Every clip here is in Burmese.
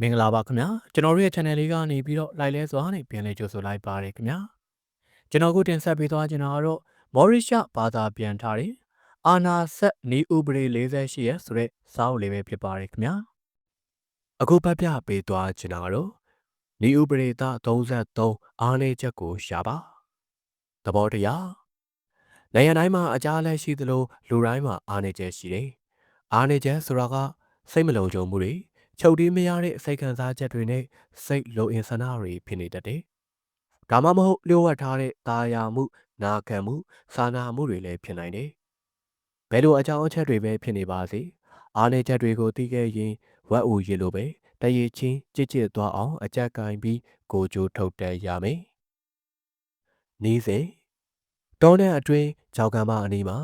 မင်္ဂလာပါခင်ဗျာကျွန်တော်တို့ရဲ့ channel လေးကနေပြီးတော့ like လဲစွာနဲ့ပြန်လည်ကြိုဆိုလိုက်ပါရခင်ဗျာကျွန်တော်ကိုတင်ဆက်ပေးသွားချင်တာကတော့မော်ရီရှာဘာသာပြန်ထားတဲ့အာနာဆက်နီဥပဒေ48ရဲ့ဆိုတဲ့စာအုပ်လေးပဲဖြစ်ပါတယ်ခင်ဗျာအခုဖတ်ပြပေးသွားချင်တာကတော့နီဥပဒေသား33အားနည်းချက်ကိုရှာပါသဘောတရားနိုင်ငံတိုင်းမှာအကြားလက်ရှိသလိုလူတိုင်းမှာအားနည်းချက်ရှိတယ်အားနည်းချက်ဆိုတာကစိတ်မလုံခြုံမှုတွေ ချုပ်တီးမရတဲ့စိတ်ခံစားချက်တွေနဲ့စိတ်လိုအင်ဆန္ဒတွေဖြစ်နေတတ်တယ်။ဒါမှမဟုတ်လျှို့ဝှက်ထားတဲ့တာယာမှု၊နာခံမှု၊စာနာမှုတွေလည်းဖြစ်နိုင်တယ်။ဘယ်လိုအကြောင်းအချက်တွေပဲဖြစ်နေပါစေ။အားနည်းချက်တွေကိုသိခဲ့ရင်ဝက်ဦးရည်လိုပဲတရေချင်းကြစ်ကြစ်သွားအောင်အကြက်ကင်ပြီးကိုကြိုးထုတ်တက်ရမယ်။နီးစဉ်တောနဲ့အတွင်းဂျောက်ကမ်းမအနီးမှာ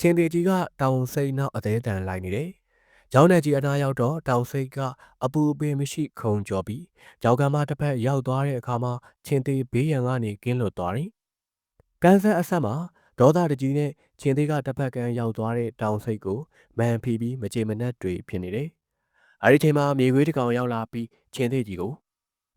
ချင်းတီကြီးကတောင်စိမ့်နောက်အသေးတန်လိုက်နေတယ်။ ကျောင်းနယ်ကြီးအနားရောက်တော့တောင်စိတ်ကအပူပင်မရှိခုံကျော်ပြီးကြောက်ကမ်းမတစ်ဖက်ရောက်သွားတဲ့အခါမှာချင်းသေးဘေးရန်ကနေကင်းလွတ်သွားတယ်။ကန်ဆယ်အဆက်မှာဒေါသတကြီးနဲ့ချင်းသေးကတစ်ဖက်ကန်းရောက်သွားတဲ့တောင်စိတ်ကိုမန်ဖီပြီးမကြေမနက်တွေဖြစ်နေတယ်။အဲဒီချိန်မှာမြေခွေးတစ်ကောင်ရောက်လာပြီးချင်းသေးကြီးကို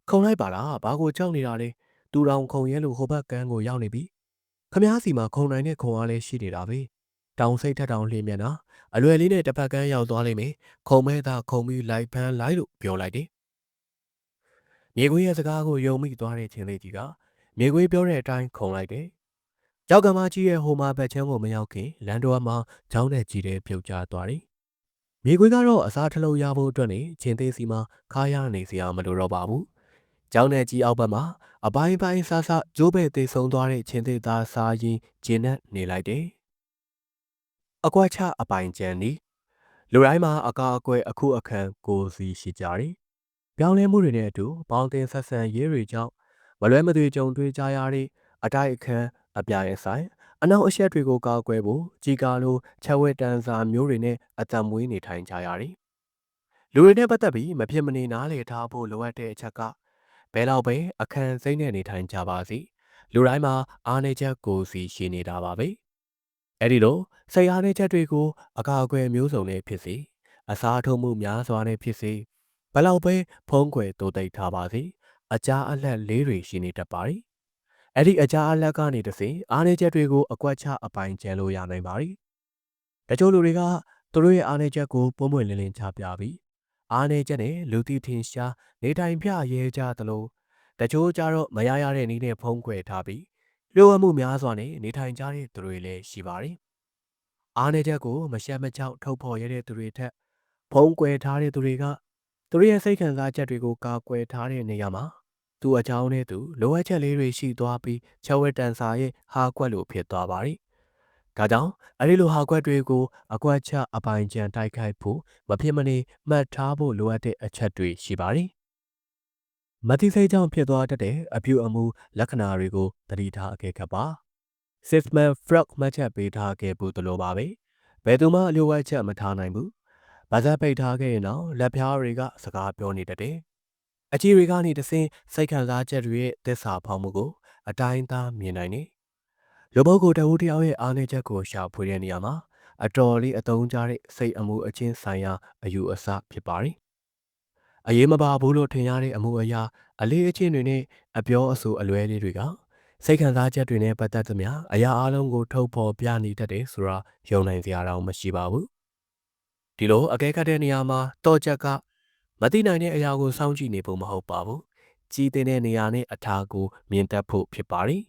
ခုံလိုက်ပါလားဘာကိုကြောက်နေတာလဲ။တူတောင်ခုံရဲလို့ဟိုဘက်ကန်းကိုရောက်နေပြီ။ခမားစီမှာခုံနိုင်တဲ့ခုံအားလည်းရှိနေတာပဲ။ တောင်စိတ်ထက်တောင်လျင်မြန်တာအလွယ်လေးနဲ့တစ်ဖက်ကန်းရောက်သွားလိမ့်မယ်ခုံမဲသာခုံပြီးလိုက်ဖမ်းလိုက်လို့ပြောလိုက်တယ်မြေခွေးရဲ့စကားကိုယုံမိသွားတဲ့ချင်းလေးကြီးကမြေခွေးပြောတဲ့အတိုင်းခုံလိုက်တယ်ကြောက်ကမာကြီးရဲ့ဟိုမာဘက်ချမ်းကိုမရောက်ခင်လန်တော်မှာချောင်းနဲ့ကြီးတဲ့ပြုတ်ကျသွားတယ်မြေခွေးကတော့အစားထလုံးရဖို့အတွက်နေချင်းသေးစီမှာခါရနေစရာမလိုတော့ပါဘူးကျောင်းနဲ့ကြီးအောက်ဘက်မှာအပိုင်းပိုင်းဆာဆာကျိုးပဲသေးဆုံးသွားတဲ့ချင်းသေးသားစားရင်ဂျင်းနဲ့နေလိုက်တယ် အကွက်ချအပိုင်ကျန်နီလူတိုင်းမှာအကာအကွယ်အခုအခန့်ကိုစီရှိကြတယ်။ပြောင်းလဲမှုတွေနဲ့အတူပေါင်းတင်ဆက်ဆံရေးတွေကြောင့်မလွဲမသွေကြုံတွေ့ကြရတဲ့အတိုက်အခန်းအပြားရဲ့ဆိုင်အနောက်အရှက်တွေကိုကာကွယ်ဖို့ကြီးကားလိုချက်ဝဲတန်းစာမျိုးတွေနဲ့အတံမွေးနေထိုင်ကြရတယ်။လူတွေနဲ့ပတ်သက်ပြီးမဖြစ်မနေနားလေထားဖို့လိုအပ်တဲ့အချက်ကဘယ်တော့ပဲအခန်းစိမ့်နဲ့နေထိုင်ကြပါစီလူတိုင်းမှာအားနေချက်ကိုစီရှိနေတာပါပဲ။ အဲ့ဒီလိုစိတ်အားနည်းချက်တွေကိုအကာအကွယ်မျိုးစုံနဲ့ဖြစ်စေအစားထိုးမှုများစွာနဲ့ဖြစ်စေဘလောက်ပဲဖုံးကွယ်တိုးတိတ်ထားပါစေအကြာအလှက်လေးတွေရှိနေတတ်ပါတယ်အဲ့ဒီအကြာအလှက်ကနေတစေအားနည်းချက်တွေကိုအကွက်ချအပိုင်ကျန်လို့ရနိုင်ပါတယ်တချို့လူတွေကသူတို့ရဲ့အားနည်းချက်ကိုပုံမွင့်လင်းလင်းချပြပြီးအားနည်းချက်နဲ့လူသိထင်ရှားနေတိုင်ပြရဲကြသလိုတချို့ကြတော့မရရတဲ့နည်းနဲ့ဖုံးကွယ်ထားပြီး လျှို့ဝှက်မှုများစွာနဲ့နေထိုင်ကြတဲ့သူတွေလည်းရှိပါတယ်အားနည်းချက်ကိုမရှက်မကြောက်ထုတ်ဖော်ရတဲ့သူတွေထက်ဖုံးကွယ်ထားတဲ့သူတွေကသူတို့ရဲ့စိတ်ခံစားချက်တွေကိုကာကွယ်ထားတဲ့နေရာမှာသူ့အကြောင်းနဲ့သူလိုအပ်ချက်လေးတွေရှိသွားပြီးချက်ဝဲတန်စာရဲ့ဟာကွက်လိုဖြစ်သွားပါလိမ့်။ဒါကြောင့်အဲဒီလိုဟာကွက်တွေကိုအကွက်ချအပိုင်ကျန်တိုက်ခိုက်ဖို့မဖြစ်မနေမှတ်ထားဖို့လိုအပ်တဲ့အချက်တွေရှိပါလိမ့်။ မတိစိတ်ကြောင့်ဖြစ်သွားတတ်တဲ့အပြုအမူလက္ခဏာတွေကိုသတိထားအကဲခတ်ပါ။ Sifman Frog မှတ်ချက်ပေးထားခဲ့ဘူးသလိုပါပဲ။ဘယ်သူမှအလျို့ဝှက်ချက်မထားနိုင်ဘူး။ဗဇက်ပိတ်ထားခဲ့ရင်တော့လက်ဖြားတွေကစကားပြောနေတတ်တယ်။အကြီးတွေကနေတဆင်းစိတ်ခံစားချက်တွေရဲ့သစ္စာဖောက်မှုကို အတိုင်းသားမြင်နိုင်တယ်။လူပုဂ္ဂိုလ်တဦးတယောက်ရဲ့အားနည်းချက်ကိုရှာဖွေတဲ့နေရာမှာအတော်လေးအသုံးကျတဲ့စိတ်အမှုအချင်းဆိုင်ရာအယူအဆဖြစ်ပါတယ်။ အရေးမပါဘူးလို့ထင်ရတဲ့အမှုအရာအလေးအချင်းတွေနဲ့အပြောအဆိုအလွဲလေးတွေကစိတ်ခံစားချက်တွေနဲ့ပတ်သက်သမျှအရာအလုံးကိုထုတ်ဖော်ပြနေတတ်တယ်ဆိုတာယုံနိုင်စရာတော့မရှိပါဘူးဒီလိုအကဲခတ်တဲ့နေရာမှာတော့ချက်ကမသိနိုင်တဲ့အရာကိုစောင့်ကြည့်နေဖို့မဟုတ်ပါဘူးကြီးတဲ့နေရာနဲ့အထာကိုမြင်တတ်ဖို့ဖြစ်ပါတယ်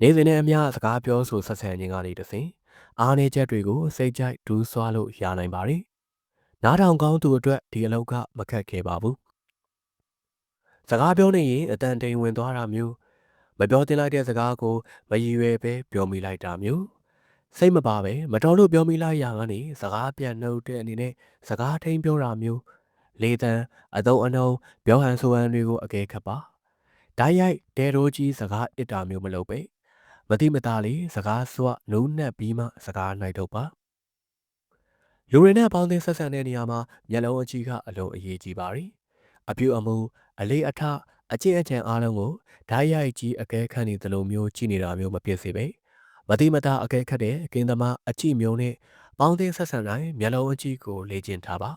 နေစဉ်နဲ့အမျှစကားပြောဆိုဆက်ဆံခြင်းကနေတစဉ်အားနည်းချက်တွေကိုစိတ်ကြိုက်ဒူးဆွားလို့ရနိုင်ပါတယ် နားထောင်ကောင်းသူအတွက်ဒီအလောက်ကမခက်ခဲပါဘူးစကားပြောနေရင်အတန်တိန်ဝင်သွားတာမျိုးမပြောတင်လိုက်တဲ့စကားကိုမရည်ရွယ်ပဲပြောမိလိုက်တာမျိုးစိတ်မပါပဲမတော်လို့ပြောမိလိုက်ရကနေစကားပြန်နှုတ်တဲ့အနေနဲ့စကားထိန်ပြောတာမျိုးလေတံအတုံးအနှုံပြောဟန်ဆိုဟန်တွေကိုအကဲခတ်ပါဓာတ်ရိုက်တဲရိုးကြီးစကားအစ်တာမျိုးမလုပ်ပဲမတိမတာလေးစကားစွနုံးနှက်ပြီးမှစကားနိုင်တော့ပါ လူတွေနဲ့ပေါင်းသင်းဆက်ဆံတဲ့နေရာမှာမျက်လုံးအကြီးကအလုံးအရေးကြီးပါတယ်အပြုအမူအလေးအထအကျင့်အကြံအားလုံးကိုဓာတ်ရိုက်ကြီးအကဲခတ်နေသလိုမျိုးကြည့်နေတာမျိုးမဖြစ်စေပဲမတိမတာအကဲခတ်တဲ့ကင်းသမားအကြည့်မျိုးနဲ့ပေါင်းသင်းဆက်ဆံတိုင်းမျက်လုံးအကြည့်ကိုလေ့ကျင့်ထားပါ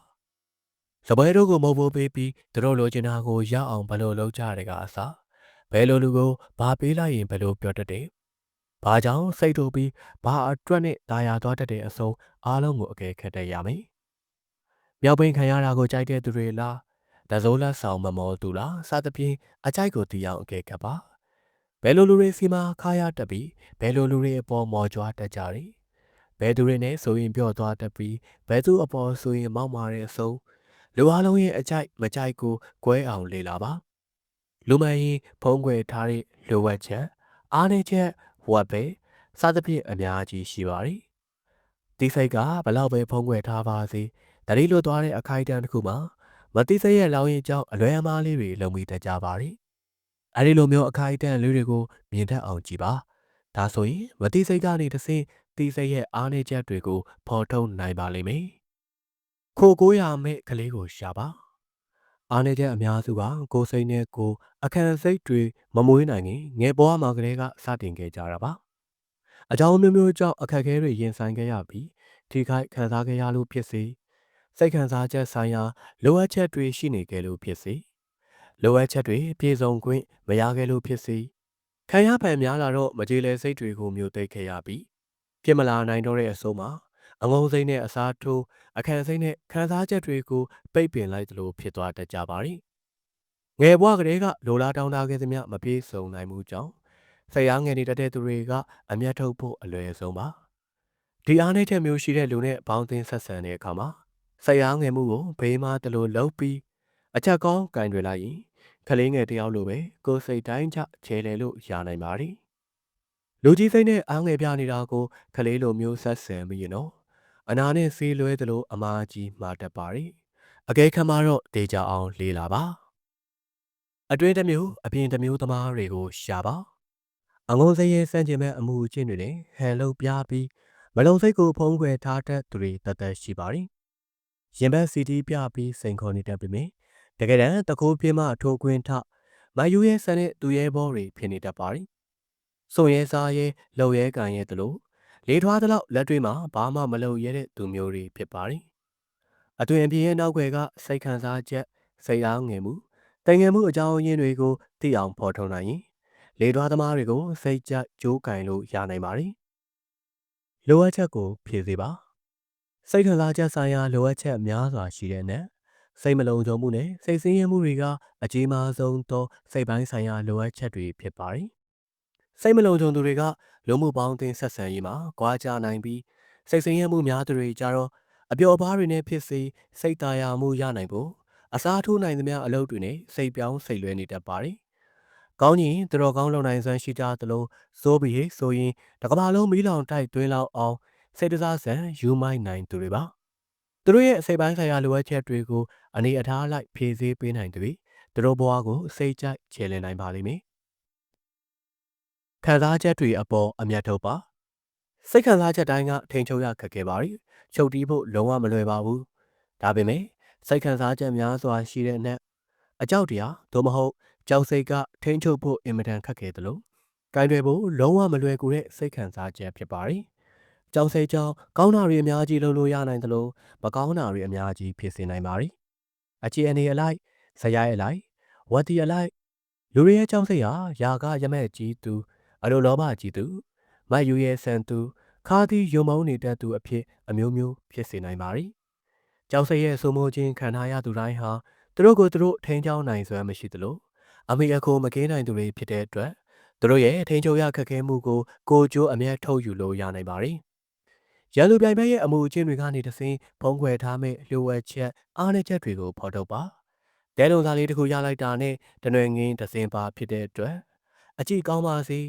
စပွဲတို့ကိုမဟုတ်ဘူးပေးပြီးသူတို့လိုချင်တာကိုရအောင်ဘယ်လိုလုပ်ကြရတဲ့ကအစားဘယ်လိုလူကိုဘာပေးလိုက်ရင်ဘယ်လိုပြောတတ်တယ်။ ဘာကြောင့်စိတ်တို့ပြီးဘာအတွက်နဲ့တာယာသွားတတ်တဲ့အဆုံးအားလုံးကိုအကဲခတ်တတ်ရမယ်။မြောက်ပင်ခံရတာကိုကြိုက်တဲ့သူတွေလားတစိုးလက်ဆောင်မမောသူလားစသဖြင့်အကြိုက်ကိုတီးအောင်အကဲခတ်ပါ။ဘယ်လိုလူတွေစီမှာခါရတက်ပြီးဘယ်လိုလူတွေအပေါ်မော်ကြွားတတ်ကြတယ်။ဘယ်သူတွေနဲ့ဆိုရင်ပြော့သွားတတ်ပြီးဘယ်သူအပေါ်ဆိုရင်မောက်မာတဲ့အဆုံးလူအလုံးရဲ့အကြိုက်မကြိုက်ကိုကွဲအောင်လေ့လာပါလူမှန်ရင်ဖုံးကွယ်ထားတဲ့လိုဝက်ချက်အားနည်းချက် ဝက်ပဲစသဖြင့်အများကြီးရှိပါတယ်ဒီစိတ်ကဘလောက်ပဲဖုံးကွယ်ထားပါစေတတိလွတ်သွားတဲ့အခိုက်အတန့်တစ်ခုမှာမတိစိတ်ရဲ့လောင်ရင်ကြောင့်အလွဲအမားလေးတွေလုံပြီးတတ်ကြပါတယ်အဲဒီလိုမျိုးအခိုက်အတန့်လေးတွေကိုမြင်တတ်အောင်ကြည့်ပါဒါဆိုရင်မတိစိတ်ကနေတစ်ဆင့်တိစိတ်ရဲ့အားနည်းချက်တွေကိုဖော်ထုတ်နိုင်ပါလိမ့်မယ်ခိုကိုရမဲ့ကလေးကိုရှာပါ အားနေတဲ့အများစုကကိုယ်စိတ်နဲ့ကိုယ်အခန့်စိတ်တွေမမွေးနိုင်ခင်ငယ်ဘဝမှာကလေးကစတင်ခဲ့ကြတာပါအကြောင်းမျိုးမျိုးကြောင့်အခက်အခဲတွေရင်ဆိုင်ခဲ့ရပြီးထိခိုက်ခံစားခဲ့ရလို့ဖြစ်စေစိတ်ခံစားချက်ဆိုင်ရာလိုအပ်ချက်တွေရှိနေခဲ့လို့ဖြစ်စေလိုအပ်ချက်တွေပြည့်စုံခွင့်မရခဲ့လို့ဖြစ်စေခံရပံများလာတော့မကြေလည်စိတ်တွေကိုမျိုးသိခဲ့ရပြီးဖြစ်မလာနိုင်တော့တဲ့အစိုးမှာ အငုံစိတ်နဲ့အစားထိုးအခန့်စိတ်နဲ့ခံစားချက်တွေကိုပိတ်ပင်လိုက်သလိုဖြစ်သွားတတ်ကြပါသည်။ငယ်ဘဝကလေးကလိုလားတောင်းတခဲ့သမျှမပြေဆုံးနိုင်မှုကြောင့်ဆရာငယ်နေတတ်တဲ့သူတွေကအမျက်ထုတ်ဖို့အလွယ်ဆုံးပါ။ဒီအားနည်းချက်မျိုးရှိတဲ့လူနဲ့ဘောင်းသင်းဆက်ဆံတဲ့အခါမှာဆရာငယ်မှုကိုဘေးမှာတလို့လှုပ်ပြီးအချက်ကောင်းကင်တွေလိုက်ရင်ကလေးငယ်တယောက်လိုပဲကိုယ်စိတ်တိုင်းချချဲလေလို့ရနိုင်ပါသည်။လူကြီးစိတ်နဲ့အားငယ်ပြနေတာကိုကလေးလိုမျိုးဆက်ဆံပြီးရင်တော့ အနာနဲ့ဆေးလွဲသလိုအမားကြီးမှာတတ်ပါရီအကဲခမ်းမှာတော့ဒေကြအောင်လေးလာပါအတွင်းတစ်မျိုးအပြင်တစ်မျိုးသမားတွေကိုရှာပါအငုံစရဲစန့်ကျင်မဲ့အမှုအချင်းတွေနဲ့ဟန်လုတ်ပြပြီးမလုံစိတ်ကိုဖုံးကွယ်ထားတတ်သူတွေတသက်ရှိပါရီရင်ဘတ်စီတီပြပြီးစိန်ခေါ်နေတတ်ပြီမြင်တကယ်တမ်းတကိုးပြင်းမှထိုးကွင်းထမယူရဲဆန်တဲ့သူရဲဘောတွေဖြစ်နေတတ်ပါရီစုံရဲစားရဲလှုပ်ရဲကန်ရဲတလို့ လေထွားသလောက်လက်တွေမှာဘာမှမလုပ်ရတဲ့သူမျိုးတွေဖြစ်ပါတယ်။အသွင်အပြင်ရဲ့နောက်ွယ်ကစိတ်ခံစားချက်စိတ်အားငယ်မှုတိုင်ငယ်မှုအကြောင်းအရင်းတွေကိုသိအောင်ဖော်ထုတ်နိုင်ရင်လေထွားသမားတွေကိုစိတ်ကြကြိုးကင်လို့ရနိုင်ပါတယ်။လိုအပ်ချက်ကိုဖြည့်စေပါ။စိတ်ခံစားချက်ဆိုင်ရာလိုအပ်ချက်များစွာရှိတဲ့နဲ့စိတ်မလုံခြုံမှုနဲ့စိတ်ဆင်းရဲမှုတွေကအကြီးမားဆုံးသောစိတ်ပိုင်းဆိုင်ရာလိုအပ်ချက်တွေဖြစ်ပါတယ်။ စိတ်မလုံခြုံသူတွေကလူမှုပေါင်းအသင်းဆက်ဆံရေးမှာကြွားကြနိုင်ပြီးစိတ်ဆင်းရဲမှုများသူတွေကြတော့အပျော်ပါးတွေနဲ့ဖြစ်စေစိတ်သားရမှုရနိုင်ဖို့အစားထိုးနိုင်သမျှအလုပ်တွေနဲ့စိတ်ပြောင်းစိတ်လွဲနေတတ်ပါတယ်။ကောင်းရင်သူတော်ကောင်းလုံနိုင်စွမ်းရှိကြသလိုစိုးပြီးဆိုရင်တကဘာလုံးမီးလောင်တိုက်သွင်းလောက်အောင်စိတ်တစားဆန်ယူမိုင်းနိုင်သူတွေပါ။သူတို့ရဲ့စိတ်ပိုင်းဆိုင်ရာလိုအပ်ချက်တွေကိုအနေအထားလိုက်ဖြည့်ဆည်းပေးနိုင်သူတွေသူတို့ဘဝကိုစိတ်ကြိုက်ချေလည်နိုင်ပါလိမ့်မယ် ခံစားချက်တွေအပေါ်အမျက်ထုတ်ပါစိတ်ခံစားချက်တိုင်းကထိန်ချုပ်ရခက်ခဲပါရီချုပ်တီးဖို့လုံးဝမလွယ်ပါဘူးဒါပေမဲ့စိတ်ခံစားချက်များစွာရှိတဲ့အနက်အကြောက်တရားသို့မဟုတ်ကြောက်စိတ်ကထိန်ချုပ်ဖို့အင်မတန်ခက်ခဲသလိုကင်တွေဖို့လုံးဝမလွယ်ကူတဲ့စိတ်ခံစားချက်ဖြစ်ပါရီကြောက်စိတ်ကြောင့်ကောင်းတာတွေအများကြီးလုပ်လို့ရနိုင်သလိုမကောင်းတာတွေအများကြီးဖြစ်စေနိုင်ပါရီအခြေအနေအလိုက်ဇယိုင်းအလိုက်ဝတ်တီအလိုက်လူတွေရဲ့ကြောက်စိတ်ဟာယာကရမဲ့ကြီးသူ အလိုလောဘကြီးသူမတ်ယူရဲ့ဆန်သူခါသည်ယုံမောင်းနေတတ်သူအဖြစ်အမျိုးမျိုးဖြစ်စေနိုင်ပါ ರಿ ကြောက်စရဲ့ဆိုမိုးခြင်းခံထားရသူတိုင်းဟာသူတို့ကိုသူတို့ထိန်းချောင်းနိုင်စွမ်းမရှိသလိုအမိအခိုမကင်းနိုင်သူတွေဖြစ်တဲ့အတွက်သူတို့ရဲ့ထိန်းချုပ်ရခက်ခဲမှုကိုကိုကြိုးအမျက်ထုတ်ယူလို့ရနိုင်ပါ ರಿ ရန်သူပြိုင်ဘက်ရဲ့အမှုအချင်းတွေကနေတဆင်းဖုံးကွယ်ထားမဲ့လျှို့ဝှက်ချက်အားနည်းချက်တွေကိုဖော်ထုတ်ပါတဲလုံသားလေးတစ်ခုရလိုက်တာနဲ့တနွယ်ငင်းတစင်ပါဖြစ်တဲ့အတွက်အကြည့်ကောင်းပါစေ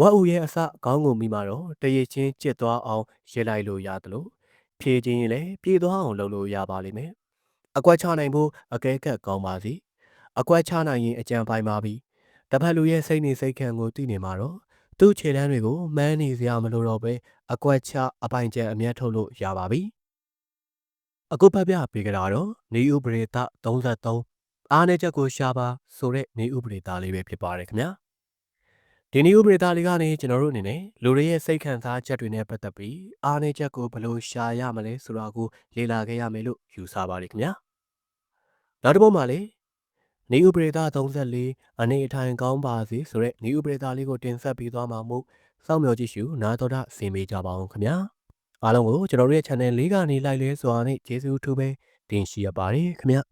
ဝက်ဦးရဲ့အစခေါင်းကိုမိမှာတော့တရေချင်းကျစ်သွားအောင်ရေးလိုက်လို့ရတယ်လို့ဖြည့်ချင်းရင်လည်းပြေးသွားအောင်လုပ်လို့ရပါလိမ့်မယ်အကွက်ချနိုင်ဖို့အကဲကပ်ကောင်းပါစီအကွက်ချနိုင်ရင်အကြံပိုင်ပါပြီတပတ်လူရဲ့စိတ်နေစိတ်ခံကိုသိနေမှာတော့သူ့ခြေလမ်းတွေကိုမန်းနေစရာမလိုတော့ပဲအကွက်ချအပိုင်ကျန်အမျက်ထုတ်လို့ရပါပြီအခုဖတ်ပြပေးကြတာတော့နေဥပဒေသ33အားနေချက်ကိုရှာပါဆိုတဲ့နေဥပဒေသားလေးပဲဖြစ်ပါတယ်ခင်ဗျာ ဒီနေ့ဥပဒေသားလေးကနေကျွန်တော်တို့အနေနဲ့လူတွေရဲ့စိတ်ခံစားချက်တွေနဲ့ပတ်သက်ပြီးအားနည်းချက်ကိုဘယ်လိုရှာရမလဲဆိုတာကိုလေ့လာခဲ့ရမယ်လို့ယူဆပါတယ်ခင်ဗျာနောက်တစ်ပုဒ်မှာလေနေဥပဒေသား34အနေအထိုင်ကောင်းပါစေဆိုတဲ့နေဥပဒေသားလေးကိုတင်ဆက်ပေးသွားမှာမို့စောင့်မျှော်ကြည့်ရှုနာတော်တာဆင်ပေးကြပါအောင်ခင်ဗျာအားလုံးကိုကျွန်တော်တို့ရဲ့ channel လေးကနေလိုက်လဲစွာနဲ့ကျေးဇူးထူးပဲတင်ရှိရပါတယ်ခင်ဗျာ